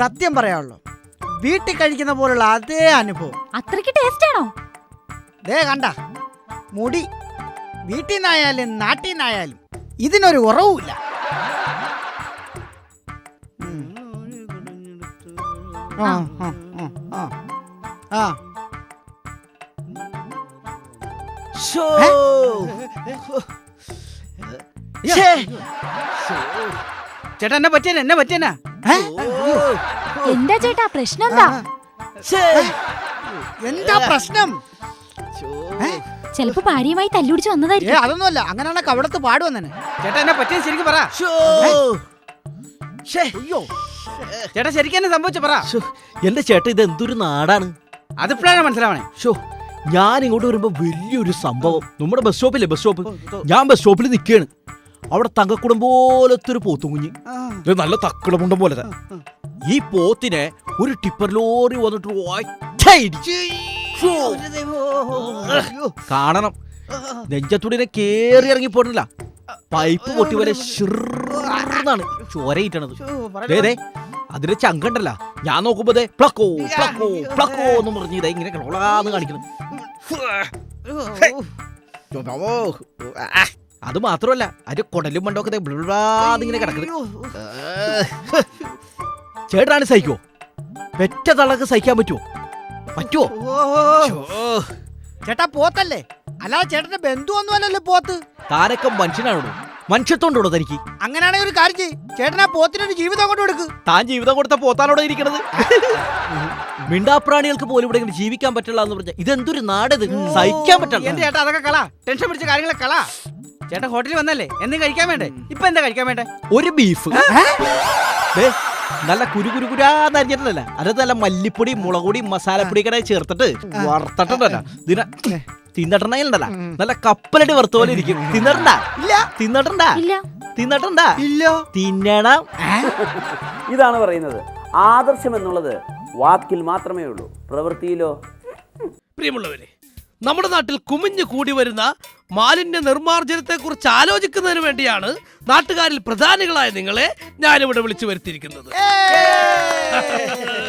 സത്യം പറയാനുള്ളൂ. വീട്ടിൽ കഴിക്കുന്ന പോലുള്ള അതേ അനുഭവം. അത്രയ്ക്ക് ടേസ്റ്റ് ആണോ? ദേ കണ്ട മുടി. വീട്ടിൽ നിന്നായാലും നാട്ടിൽ നിന്നായാലും ഇതിനൊരു ഉറവുമില്ല. ആ, ആ, ആ. ഛേ, ചേട്ടാ എന്നെ പറ്റിയന എന്നെ പറ്റിയന? എന്താ ചേട്ടാ പ്രശ്നം എന്താ എന്താ പ്രശ്നം? ചിലപ്പോ ഭാര്യയുമായി തല്ലുപിടിച്ച് വന്നതായിരിക്കും. അതൊന്നുമല്ല. അങ്ങനെയാണെ കവിടത്ത് പാടുവന്നെ ചേട്ടാ എന്നെ പറ്റിയത് ശരിക്കും പറ. അയ്യോ. ചേട്ടാ ശരിക്കും എന്നെ സംഭവിച്ചു പറ. എന്റെ ചേട്ടാ ഇത് എന്തൊരു നാടാണ്? അതിപ്പോഴാണ് മനസ്സിലാവണേ. ഷോ ഞാൻ ഇങ്ങോട്ട് വരുമ്പോ വലിയൊരു സംഭവം. നമ്മുടെ ബസ് സ്റ്റോപ്പില്ലേ ബസ് സ്റ്റോപ്പ്? ഞാൻ ബസ് സ്റ്റോപ്പിൽ നിൽക്കുകയാണ് അവിടെ തങ്കക്കുടം പോലത്തെ ഒരു പോത്തും കുഞ്ഞ് ഇത് നല്ല തക്കിളമുണ്ടം പോലത്തെ. ഈ പോത്തിനെ ഒരു ടിപ്പർ ലോറി വന്നിട്ട് ഒറ്റയിടിച്ച്. കാണണം. നെഞ്ചത്തുടിനെ കേറി ഇറങ്ങി പോണില്ല പൈപ്പ് പൊട്ടി പോലെ ഷിറാണ് ചോരയിട്ടണത്. ദേ, അതിന്റെ ചങ്കണ്ടല്ല. ഞാൻ നോക്കുമ്പോ പ്ലക്കോ പ്ലക്കോ പ്ലക്കോ എന്ന് പറഞ്ഞ് ഇതാ ഇങ്ങനെ കിളോളാന്ന് കാണിക്കണം അത് മാത്രമല്ല അത് കുടലും മണ്ടൊക്കെ ഇങ്ങനെ കിടക്കുന്നത് ചേട്ടനാണ് സഹിക്കോ പെറ്റ തളക്ക് സഹിക്കാൻ പറ്റുമോ പറ്റുമോ ചേട്ടാ പോത്തല്ലേ? അല്ലാതെ ചേട്ടന്റെ ബന്ധു ഒന്നുമല്ലല്ലോ പോത്ത്. താനൊക്കെ മനുഷ്യനാണോ മനുഷ്യത്തോണ്ടോ തനിക്ക്? അങ്ങനെയാണെങ്കിൽ ഒരു കാര്യം ചെയ്യ്. ചേട്ടനാ പോത്തിനൊരു ജീവിതം കൊണ്ട് കൊടുക്ക്. താൻ ജീവിതം കൊടുത്ത പോത്താനോടെ ഇരിക്കണത്? മിണ്ടാപ്രാണികൾക്ക് പോലും ഇവിടെ ഇങ്ങനെ ജീവിക്കാൻ പറ്റില്ല എന്ന് പറഞ്ഞ ഇതെന്തൊരു നാടത്? സഹിക്കാൻ എന്റെ പറ്റില്ല ചേട്ടാ അതൊക്കെ കള. ടെൻഷൻ പിടിച്ച കാര്യങ്ങളെ കള. ചേട്ടാ ഹോട്ടലിൽ വന്നല്ലേ? എന്ത് കഴിക്കാൻ വേണ്ടേ? ഇപ്പൊ എന്താ കഴിക്കാൻ വേണ്ടേ? ഒരു ബീഫ്. നല്ല കുരു കുരു കുരാന്ന് അരിഞ്ഞിട്ടല്ല അത് നല്ല മല്ലിപ്പൊടി മുളകുപൊടി മസാലപ്പൊടി ഒക്കെ ചേർത്തിട്ട് വറുത്തിട്ടല്ല ഇതിനെ തിന്നിട്ടുണ്ടെങ്കിലല്ല നല്ല കപ്പലടി വറുത്ത പോലെ ഇരിക്കും. തിന്നിട്ടുണ്ടാ? ഇല്ല. തിന്നിട്ടുണ്ടാ? ഇല്ല. തിന്നിട്ടുണ്ടാ? ഇല്ല. തിന്നണം. ഇതാണ് പറയുന്നത്. ആദർശം എന്നുള്ളത് വാക്കിൽ മാത്രമേ ഉള്ളൂ. പ്രവൃത്തിയിലോ? പ്രിയമുള്ളവരെ നമ്മുടെ നാട്ടിൽ കുമിഞ്ഞു കൂടി വരുന്ന മാലിന്യ നിർമ്മാർജനത്തെ കുറിച്ച് ആലോചിക്കുന്നതിന് വേണ്ടിയാണ് നാട്ടുകാരിൽ പ്രധാനികളായ നിങ്ങളെ ഞാനിവിടെ വിളിച്ചു വരുത്തിയിരിക്കുന്നത്.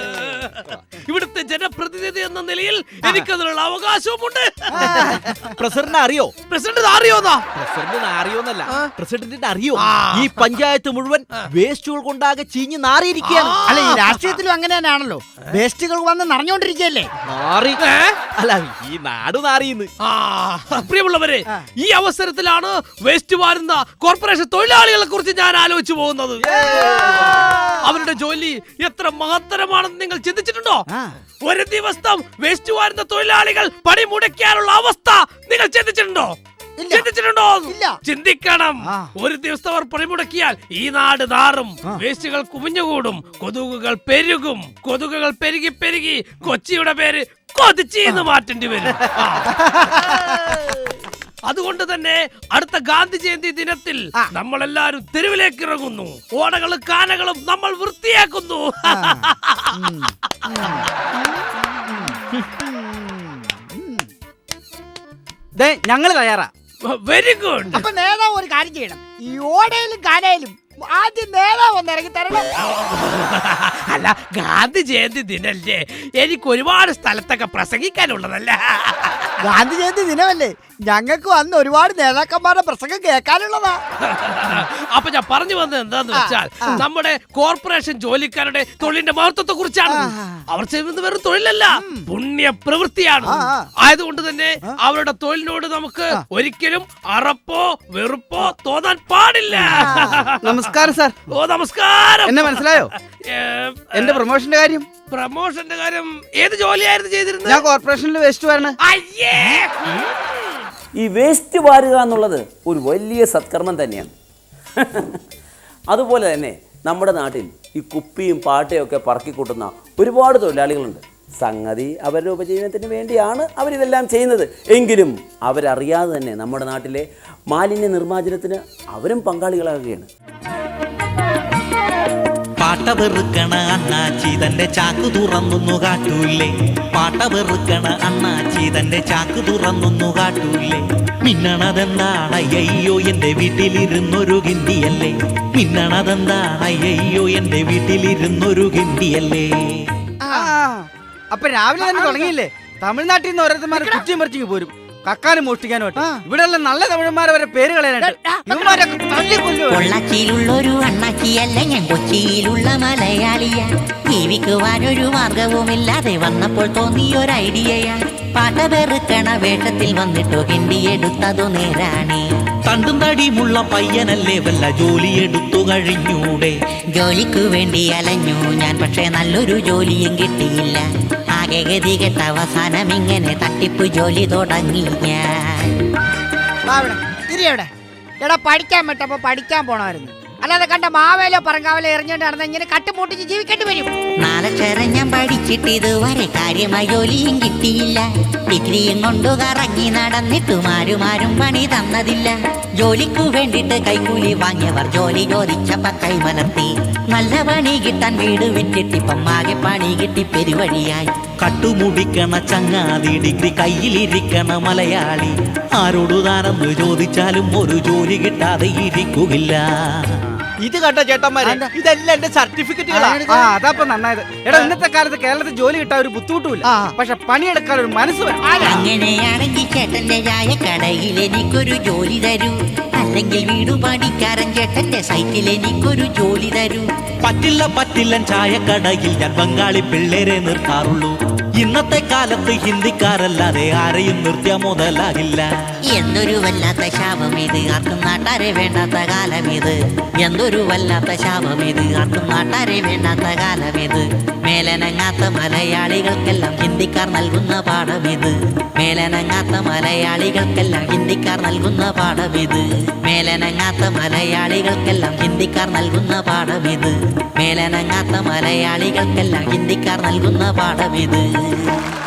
ഇവിടുത്തെ ജനപ്രതിനിധി എന്ന നിലയിൽ എനിക്കതിനുള്ള അവകാശവുമുണ്ട്. പ്രസിഡന്റ് അറിയോ? പ്രസിഡന്റ് അറിയോന്നാ? പ്രസിഡന്റ് അറിയോന്നല്ല. പ്രസിഡന്റിന്റെ അറിയോ? ഈ പഞ്ചായത്ത് മുഴുവൻ വേസ്റ്റുകൾ കൊണ്ടാകെ ചീഞ്ഞ് നാറിയിരിക്കുകയാണ്. അല്ല ഈ രാഷ്ട്രീയത്തിലും അങ്ങനെ തന്നെയാണല്ലോ. വേസ്റ്റുകൾ വന്ന് നിറഞ്ഞോണ്ടിരിക്കല്ലേ നാറി. അല്ല ഈ നാട് നാറിയെന്ന്. ആ. പ്രിയമുള്ളവരെ ഈ അവസരത്തിലാണ് വേസ്റ്റ് വാരുന്ന കോർപ്പറേഷൻ തൊഴിലാളികളെ കുറിച്ച് ഞാൻ ആലോചിച്ചു പോകുന്നത്. അവരുടെ ജോലി എത്ര മഹത്തരമാണെന്ന് നിങ്ങൾ ചിന്തിച്ചിട്ടുണ്ടോ? ഒരു ദിവസം വേസ്റ്റ് വാരുന്ന തൊഴിലാളികൾ പണി മുടക്കാനുള്ള അവസ്ഥ നിങ്ങൾ ചിന്തിച്ചിട്ടുണ്ടോ. ചിന്തിച്ചിട്ടുണ്ടോ. ചിന്തിക്കണം. ഒരു ദിവസം അവർ പണിമുടക്കിയാൽ ഈ നാട് നാറും. വേസ്റ്റുകൾ കുമിഞ്ഞുകൂടും. കൊതുകുകൾ പെരുകും. കൊതുകുകൾ പെരുകി പെരുകി കൊച്ചിയുടെ പേര് കൊതിച്ചീന്ന് മാറ്റേണ്ടി വരും. അതുകൊണ്ട് തന്നെ അടുത്ത ഗാന്ധി ജയന്തി ദിനത്തിൽ നമ്മൾ എല്ലാരും തെരുവിലേക്ക് ഇറങ്ങുന്നു ഓടകളും കാനകളും നമ്മൾ വൃത്തിയാക്കുന്നു. ദേ ഞങ്ങൾ തയ്യാറാ. Very good. അപ്പൊ നേതാവ് ഒരു കാര്യം ചെയ്യണം. ഈ ഓടയിലും കാനയിലും ആദ്യം നേതാവ് ഒന്ന് ഇറങ്ങി തരണം അല്ല ഗാന്ധി ജയന്തി ദിനല്ലേ? എനിക്ക് ഒരുപാട് സ്ഥലത്തൊക്കെ പ്രസംഗിക്കാനുള്ളതല്ല. ഗാന്ധി ജയന്തി ദിനമല്ലേ? ഞങ്ങൾക്ക് വന്ന് ഒരുപാട് നേതാക്കന്മാരുടെ പ്രസംഗം കേൾക്കാനുള്ളതാ. അപ്പൊ ഞാൻ പറഞ്ഞു വന്നത് എന്താന്ന് വെച്ചാൽ നമ്മുടെ കോർപ്പറേഷൻ ജോലിക്കാരുടെ തൊഴിലിന്റെ മഹത്വത്തെ കുറിച്ചാണ് അവർ ചെയ്യുന്നത് വെറും തൊഴിലല്ല പുണ്യ പ്രവൃത്തിയാണ്. ആയതുകൊണ്ട് തന്നെ അവരുടെ തൊഴിലിനോട് നമുക്ക് ഒരിക്കലും അറപ്പോ വെറുപ്പോ തോന്നാൻ പാടില്ല. നമസ്കാരം. സാർ. ഓ നമസ്കാരം. എന്നെ മനസ്സിലായോ? എന്റെ പ്രൊമോഷന്റെ കാര്യം? പ്രൊമോഷന്റെ കാര്യം ഏത് ജോലിയായിരുന്നു ചെയ്തിരുന്നത്? ഞാൻ കോർപ്പറേഷനിൽ വേസ്റ്റ് വരണേ അയ്യേ! ഈ വേസ്റ്റ് വാരുക എന്നുള്ളത് ഒരു വലിയ സത്കർമ്മം തന്നെയാണ്. അതുപോലെ തന്നെ നമ്മുടെ നാട്ടിൽ ഈ കുപ്പിയും പാട്ടയും ഒക്കെ പറക്കിക്കൂട്ടുന്ന ഒരുപാട് തൊഴിലാളികളുണ്ട്. സംഗതി അവരുടെ ഉപജീവനത്തിന് വേണ്ടിയാണ് അവരിതെല്ലാം ചെയ്യുന്നത്. എങ്കിലും അവരറിയാതെ തന്നെ നമ്മുടെ നാട്ടിലെ മാലിന്യ നിർമ്മാർജനത്തിന് അവരും പങ്കാളികളാകുകയാണ്. പാട്ട് വെറുക്കണ അണ്ണാച്ചി തന്റെ ചാക്ക് തുറന്നൊന്നു കാട്ടൂല്ലേ? പാട്ട വെറുക്കണ അണ്ണാച്ചി തന്റെ ചാക്ക് തുറന്നൊന്നു കാട്ടൂല്ലേ? മിന്നണതെന്താണ് അയ്യോ എന്റെ വീട്ടിലിരുന്നൊരു ഗിണ്ടിയല്ലേ? മിന്നണതെന്താണ് അയ്യോ എന്റെ വീട്ടിലിരുന്നൊരു ഗിണ്ടിയല്ലേ? ആ, അപ്പൊ രാവിലെ തന്നെ തുടങ്ങിയില്ലേ? തമിഴ്നാട്ടിൽ നിന്ന് ഓരോരുത്തന്മാരെ കുറ്റിയും പറിച്ചിങ്ങ് പോരും. കക്കാനും മോഷ്ടിക്കാനും ഇവിടെയുള്ള നല്ല തമിഴന്മാരെ വരെ പേര്. പൊള്ളാച്ചിയിലുള്ളൊരു അണ്ണാച്ചിയല്ല ഞാൻ കൊച്ചിയിലുള്ള മലയാളിയ. ജീവിക്കുവാനൊരു മാർഗവുമില്ലാതെ വന്നപ്പോൾ തോന്നിയൊരു ഐഡിയയാ. പാട്ട വെറുക്കണ വേഷത്തിൽ വന്നിട്ടു കിണ്ടിയെടുത്തതു നേരാണേ. തണ്ടും തടിയുമുള്ള പയ്യനല്ലേ വല്ല ജോലി എടുത്തു കഴിഞ്ഞൂടെ? ജോലിക്കു വേണ്ടി അലഞ്ഞു ഞാൻ പക്ഷേ നല്ലൊരു ജോലിയും കിട്ടിയില്ല. ആകെ ഗതി അവസാനം ഇങ്ങനെ തട്ടിപ്പ് ജോലി തുടങ്ങി ഞാൻ. ഇവിടെ എടാ പഠിക്കാൻ വിട്ടപ്പോ പഠിക്കാൻ പോണമായിരുന്നു. അല്ലാതെ കണ്ട മാവേലോ പറങ്കാവലോ എറിഞ്ഞോണ്ട് നടന്ന ഇങ്ങനെ കട്ടുമൂട്ടിച്ച് ജീവിക്കേണ്ടി വരും. നാലക്ഷരം ഞാൻ പഠിച്ചിട്ട് ഇതുവരെ കാര്യമായി ജോലിയും കിട്ടിയില്ല. ഡിഗ്രിയും കൊണ്ടു കറങ്ങി നടന്നിട്ടും ആരുമാരും പണി തന്നതില്ല. ജോലിക്കു വേണ്ടിട്ട് കൈക്കൂലി വാങ്ങിയവർ ജോലി ചോദിച്ചപ്പ കൈമലർത്തി നല്ല പണി കിട്ടാൻ വീട് വിറ്റിട്ടിപ്പം ആകെ പണി കിട്ടി പെരുവഴിയായി. കട്ടുമുടിക്കണ ചങ്ങാതി ഡിഗ്രി കയ്യിലിരിക്കണ മലയാളി. ആരോടു താനെന്ന് ചോദിച്ചാലും ഒരു ജോലി കിട്ടാതെ ഇരിക്കുകയില്ല. ഇത് കണ്ട ചേട്ടന്മാരെ ഇതെല്ലാം എന്റെ സർട്ടിഫിക്കറ്റുകളാണ് ആ അതപ്പൊ നന്നായത്. എടാ ഇന്നത്തെ കാലത്ത് കേരളത്തിൽ ജോലി കിട്ടാൻ ഒരു ബുദ്ധിമുട്ടുമില്ല. പക്ഷെ പണിയെടുക്കാൻ ഒരു മനസ്സ് വേണം. അങ്ങനെയാണെങ്കിൽ ചേട്ടന്റെ ചായക്കടയിൽ എനിക്കൊരു ജോലി തരൂ. അല്ലെങ്കിൽ വീട് പണിക്കാരൻ ചേട്ടന്റെ സൈറ്റിൽ എനിക്കൊരു ജോലി തരൂ. പറ്റില്ല പറ്റില്ല ചായക്കടയിൽ ഞാൻ ബംഗാളി പിള്ളേരെ നിർത്താറുള്ളൂ. ഇന്നത്തെ കാലത്ത് ഹിന്ദിക്കാരല്ലാതെ ആരെയും നിർത്തിയ മുതലാകില്ല. എന്തൊരു വല്ലാത്ത ശാപം ഇത്. ആർക്കും നാട്ടാരെ വേണ്ടാത്ത കാലം ഇത്. എന്തൊരു വല്ലാത്ത ശാപം ഇത്. ആർക്കും നാട്ടാരെ വേണ്ടാത്ത കാലം ഇത്. മേലനങ്ങാത്ത മലയാളികൾക്കെല്ലാം ഹിന്ദിക്കാർ നൽകുന്ന പാഠം ഇത്. മേലനങ്ങാത്ത മലയാളികൾക്കെല്ലാം ഹിന്ദിക്കാർ നൽകുന്ന പാഠം ഇത്. മേലനങ്ങാത്ത മലയാളികൾക്കെല്ലാം ഹിന്ദിക്കാർ നൽകുന്ന പാഠം ഇത്. മേലനങ്ങാത്ത മലയാളികൾക്കെല്ലാം ഹിന്ദിക്കാർ നൽകുന്ന പാഠം ഇത്. Thank you.